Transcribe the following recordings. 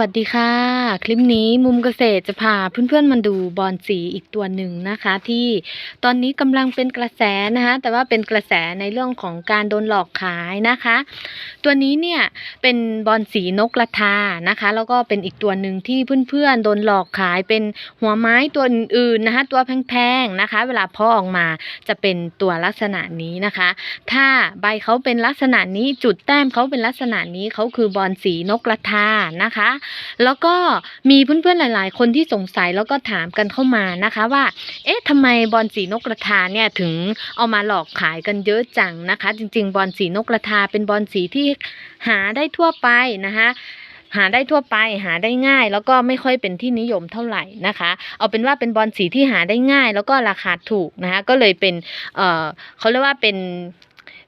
วัสดีค่ะ คลิปนี้มุมเกษตรจะพาเพื่อนๆมาดูบอนสีอีกตัวหนึ่งนะคะ ที่ตอนนี้กำลังเป็นกระแสนะคะแต่ว่าเป็นกระแสในเรื่องของการโดนหลอกขายนะคะ ตัวนี้เนี่ยเป็นบอนสีนกกระทานะคะ แล้วก็เป็นอีกตัวหนึ่งที่เพื่อนๆโดนหลอกขายเป็นหัวไม้ตัวอื่นๆนะคะตัวแพงๆนะคะ เวลาพาะออกมาจะเป็นตัวลักษณะนี้นะคะ ถ้าใบเขาเป็นลักษณะนี้จุดแต้มเขาเป็นลักษณะนี้เขาคือบอนสีนกกระทานะคะแล้วก็มีเพื่อนๆหลาย ๆ คนที่สงสัยแล้วก็ถามกันเข้ามานะคะว่า เอ๊ะทำไมบอนสีนกกระทาเนี่ยถึงเอามาหลอกขายกันเยอะจังนะคะ จริง ๆ บอนสีนกกระทาเป็นบอนสีที่หาได้ทั่วไปนะคะหาได้ทั่วไปหาได้ง่าย แล้วก็ไม่ค่อยเป็นที่นิยมเท่าไหร่นะคะ เอาเป็นว่าเป็นบอลสีที่หาได้ง่าย แล้วก็ราคาถูกนะคะก็เลยเป็นเออเขาเรียกว่าเป็น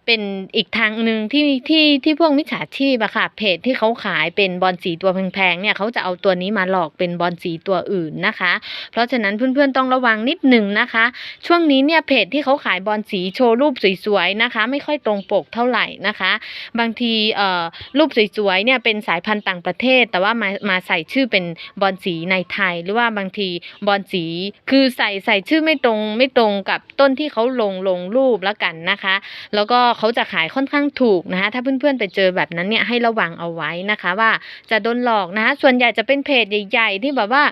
เป็นอีกทางหนึ่งที่ที่ที่พวกมิจฉาชีพอะค่ะเพจที่เขาขายเป็นบอลสีตัวแพงๆเนี่ยเขาจะเอาตัวนี้มาหลอกเป็นบอลสีตัวอื่นนะคะ เพราะฉะนั้นเพื่อนๆต้องระวังนิดหนึ่งนะคะ ช่วงนี้เนี่ยเพจที่เขาขายบอลสีโชว์รูปสวยๆนะคะ ไม่ค่อยตรงปกเท่าไหร่นะคะ บางทีเอ่อรูปสวยๆเนี่ยเป็นสายพันธุ์ต่างประเทศ แต่ว่ามามาใส่ชื่อเป็นบอลสีในไทย หรือว่าบางทีบอลสีคือใส่ใส่ชื่อไม่ตรงไม่ตรงกับต้นที่เขาลงลงรูปแล้วกันนะคะ แล้วก็เขาจะขายค่อนข้างถูกนะคะถ้าเพื่อนๆไปเจอแบบนั้นเนี่ยให้ระวังเอาไว้นะคะว่าจะโดนหลอกนะคะส่วนใหญ่จะเป็นเพจใหญ่ๆ ที่แบบว่า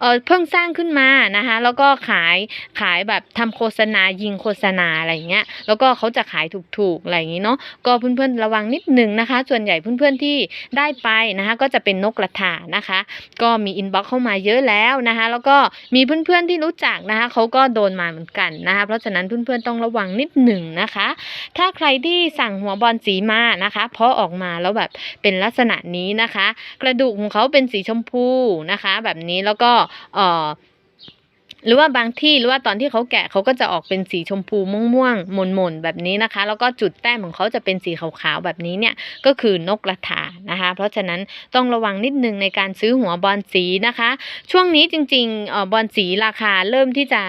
เออเพิ่งสร้างขึ้นมานะคะแล้วก็ขายขายแบบทำโฆษณายิงโฆษณาอะไรอย่างเงี้ยแล้วก็เขาจะขายถูกๆอะไรอย่างงี้เนาะก็เพื่อนๆระวังนิดหนึ่งนะคะ ส่วนใหญ่เพื่อนๆที่ได้ไปนะคะก็จะเป็นนกกระทานะคะ ก็มีอินบ็อกเข้ามาเยอะแล้วนะคะแล้วก็มีเพื่อนๆที่รู้จักนะคะเขาก็โดนมาเหมือนกันนะคะเพราะฉะนั้นเพื่อนๆต้องระวังนิดหนึ่งนะคะ ถ้าใครที่สั่งหัวบอลสีมานะคะเพาะออกมาแล้วแบบเป็นลักษณะนี้นะคะ กระดูกของเขาเป็นสีชมพูนะคะ แบบนี้แล้วก็เอ่อหรือว่าบางที่หรือว่าตอนที่เขาแกะเขาก็จะออกเป็นสีชมพูม่วงๆหม่นๆแบบนี้นะคะ แล้วก็จุดแต้มของเขาจะเป็นสีขาวๆแบบนี้เนี่ยก็คือนกกระทานะคะ เพราะฉะนั้นต้องระวังนิดนึงในการซื้อหัวบอลสีนะคะ ช่วงนี้จริงๆเอ่อบอลสีราคาเริ่มที่จะ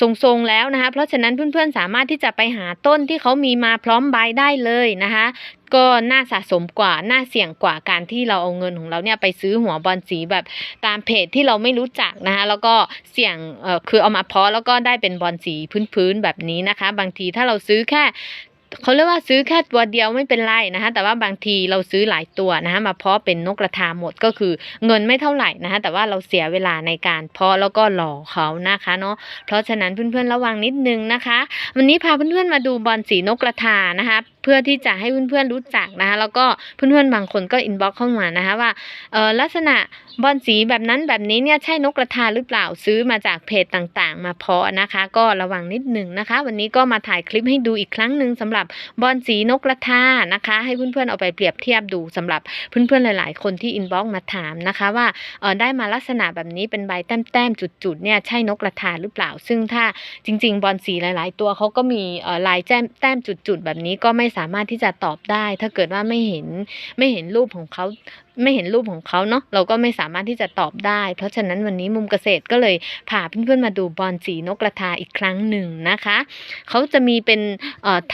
ทรงๆแล้วนะคะ เพราะฉะนั้นเพื่อนๆสามารถที่จะไปหาต้นที่เขามีมาพร้อมใบได้เลยนะคะ ก็น่าสะสมกว่าน่าเสี่ยงกว่าการที่เราเอาเงินของเราเนี่ยไปซื้อหัวบอลสีแบบตามเพจที่เราไม่รู้จักนะคะ แล้วก็เสี่ยงเออคือเอามาเพาะแล้วก็ได้เป็นบอลสีพื้นๆแบบนี้นะคะ บางทีถ้าเราซื้อแค่ เขาเรียกว่าซื้อแค่ตัวเดียวไม่เป็นไรนะคะแต่ว่าบางทีเราซื้อหลายตัวนะคะมาเพาะเป็นนกกระทาหมดก็คือเงินไม่เท่าไหร่นะคะแต่ว่าเราเสียเวลาในการเพาะแล้วก็หล่อเขานะคะเนาะเพราะฉะนั้นเพื่อนๆระวังนิดนึงนะคะ วันนี้พาเพื่อนๆมาดูบอลสีนกกระทานะคะเพื่อที่จะให้เพื่อนๆรู้จักนะคะ แล้วก็เพื่อนๆบางคนก็อินบ็อกเข้ามานะคะว่าลักษณะบอลสีแบบนั้นแบบนี้เนี่ยใช่นกกระทาหรือเปล่าซื้อมาจากเพจต่างๆ มาเพาะนะคะ ก็ระวังนิดหนึ่งนะคะ วันนี้ก็มาถ่ายคลิปให้ดูอีกครั้งหนึ่งสำหรับบอลสีนกกระทานะคะ ให้เพื่อนๆเอาไปเปรียบเทียบดูสำหรับเพื่อนๆหลาย ๆ คนที่อินบ็อกมาถามนะคะว่าได้มาลักษณะแบบนี้เป็นใบแต้มๆจุดๆเนี่ยใช่นกกระทาหรือเปล่า ซึ่งถ้าจริง ๆ บอลสีหลาย ๆ ตัวเขาก็มีลายแจ้มแต้มจุดๆแบบนี้ก็ไม่สามารถที่จะตอบได้ ถ้าเกิดว่าไม่เห็นไม่เห็นรูปของเขาไม่เห็นรูปของเขาเนาะเราก็ไม่สามารถที่จะตอบได้ เพราะฉะนั้นวันนี้มุมเกษตรก็เลยพาเพื่อนๆมาดูบอลสีนกกระทาอีกครั้งหนึ่งนะคะเขาจะมีเป็น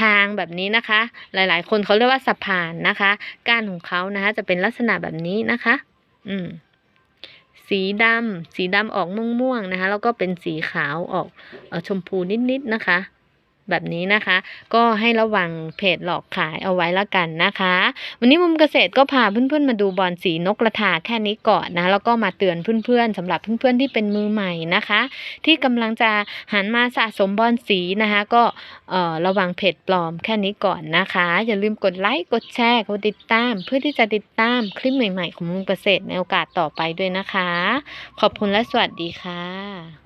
ทางแบบนี้นะคะ หลายๆ คนเขาเรียกว่าสะพานนะคะก้านของเขานะคะจะเป็นลักษณะแบบนี้นะคะ อืมสีดำสีดำออกม่วงๆนะคะ แล้วก็เป็นสีขาวออกออชมพูนิดๆนะคะ แบบนี้นะคะ ก็ให้ระวังเพจหลอกขายเอาไว้ละกันนะคะ วันนี้มุมเกษตรก็พาเพื่อนๆมาดูบอลสีนกกระทาแค่นี้ก่อนนะแล้วก็มาเตือนเพื่อนๆสำหรับเพื่อนๆที่เป็นมือใหม่นะคะ ที่กำลังจะหันมาสะสมบอลสีนะคะ ก็เอ่อระวังเพจปลอมแค่นี้ก่อนนะคะ อย่าลืมกดไลค์กดแชร์กดติดตาม เพื่อที่จะติดตามคลิปใหม่ๆ ของมุมเกษตรในโอกาสต่อไปด้วยนะคะ ขอบคุณและสวัสดีค่ะ